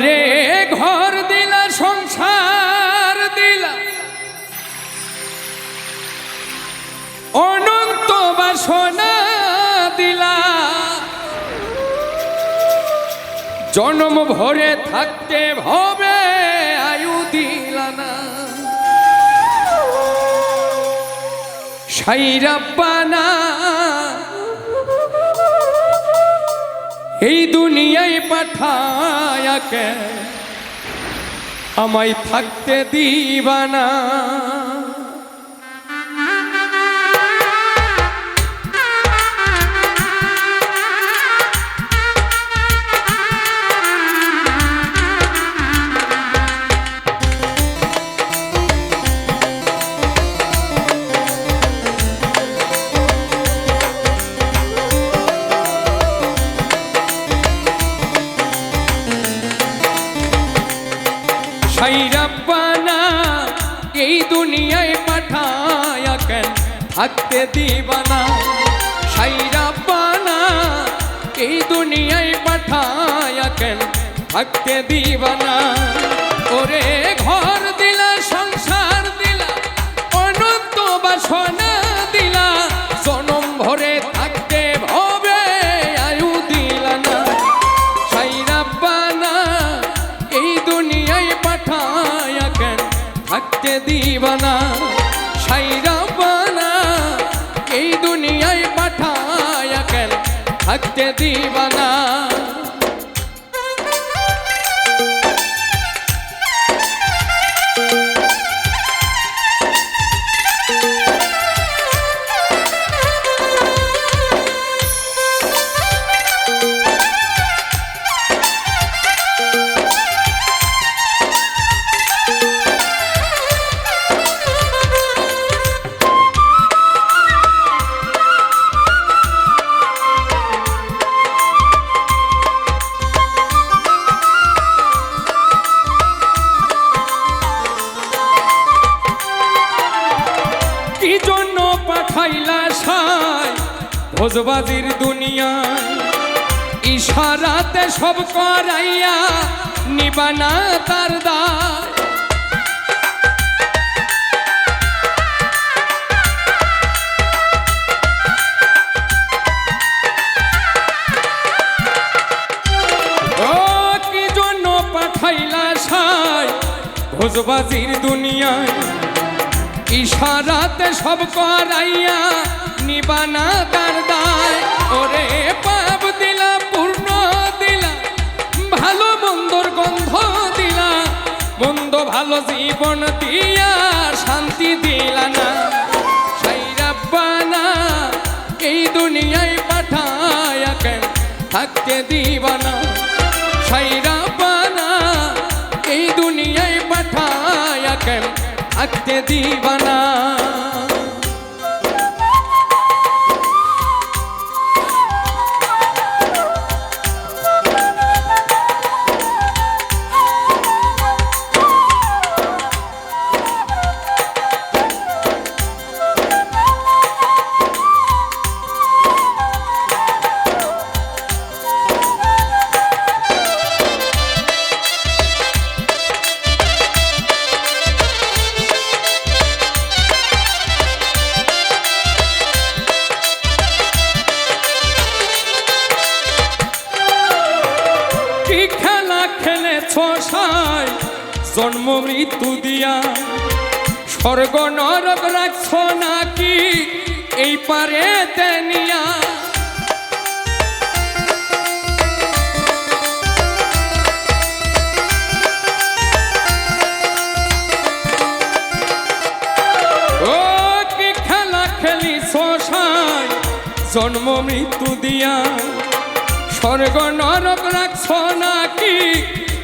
ওরে ঘর দিলা, সংসার দিলা। অনন্ত বাসনা দিলা। জন্ম ভরে থাকতে ভবে আয়ু দিলা না। সাইরাব্বানা এই দুনিয়ায় পাঠায়া কে আমায় থাকতে দিবানা দুনিয়ায় পাঠায়া কেন? থাকতে দিবানা সাইরা পানা এই দুনিয়ায় পাঠায়া কেন? থাকতে দিবানা ওরে ঘর দিলা, সংসার দিলা, অনন্ত বাসনা থাকতে দিবানা সাইরাব্বানা এই দুনিয়ায় পাঠায় কেন থাকতে দিবানা? ভোজবাজির দুনিয়ায় ইশারাতে সব করাইয়া নিবানা তার জন্য পাঠাইলা সাই ভোজবাজির দুনিয়ায়? ইশারাতে সব করাইয়া নিবানা তার দায়। ওরে পাপ দিলা, পূর্ণ দিলা, ভালো মন্দর গন্ধ দিলা। মন্দ ভালো জীবন দিয়া শান্তি দিলা না। এই দুনিয়ায় পাঠায়া কেন? থাকতে দিবানা থাকতে দিবানা। খেলেছ জন্ম মৃত্যু দিয়া। স্বর্গ নরক রাখছ নাকি এই পারে তেনিয়া খেলা সাই জন্ম মৃত্যু দিয়া। স্বর্গ নরক রাখছ নাকি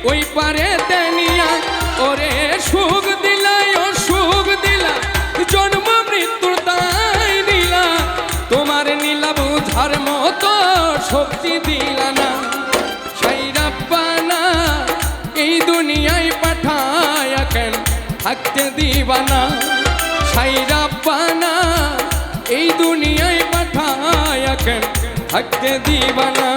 ওই পারে তেনিয়া ওরে সুখ দিলাই, ও সুখ দিলা, জন্ম মৃত্যুর তাই দিলা। তোমার নীলা বুঝার মতো শক্তি দিলা না। সাইরাব্বানা এই দুনিয়ায় পাঠায়া কেন থাকতে দিবানা সাইরাব্বানা এই দুনিয়ায় পাঠায়া কেন থাকতে দিবানা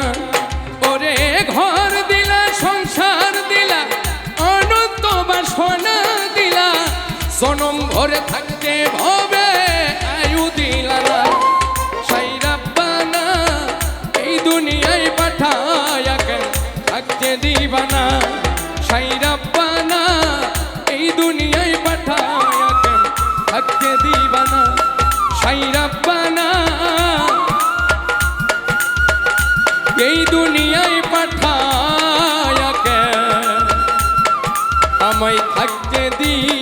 ওরে থাকতে ভবে আয়ু দিলানা সাই রাব্বানা, এই দুনিয়ায় পাঠায়া থাকতে দিবানা? সাই রাব্বানা, এই দুনিয়ায় পাঠায়া থাকতে দিবানা? সাই রাব্বানা, এই দুনিয়ায় পাঠায়া আমায় থাকতে দিবানা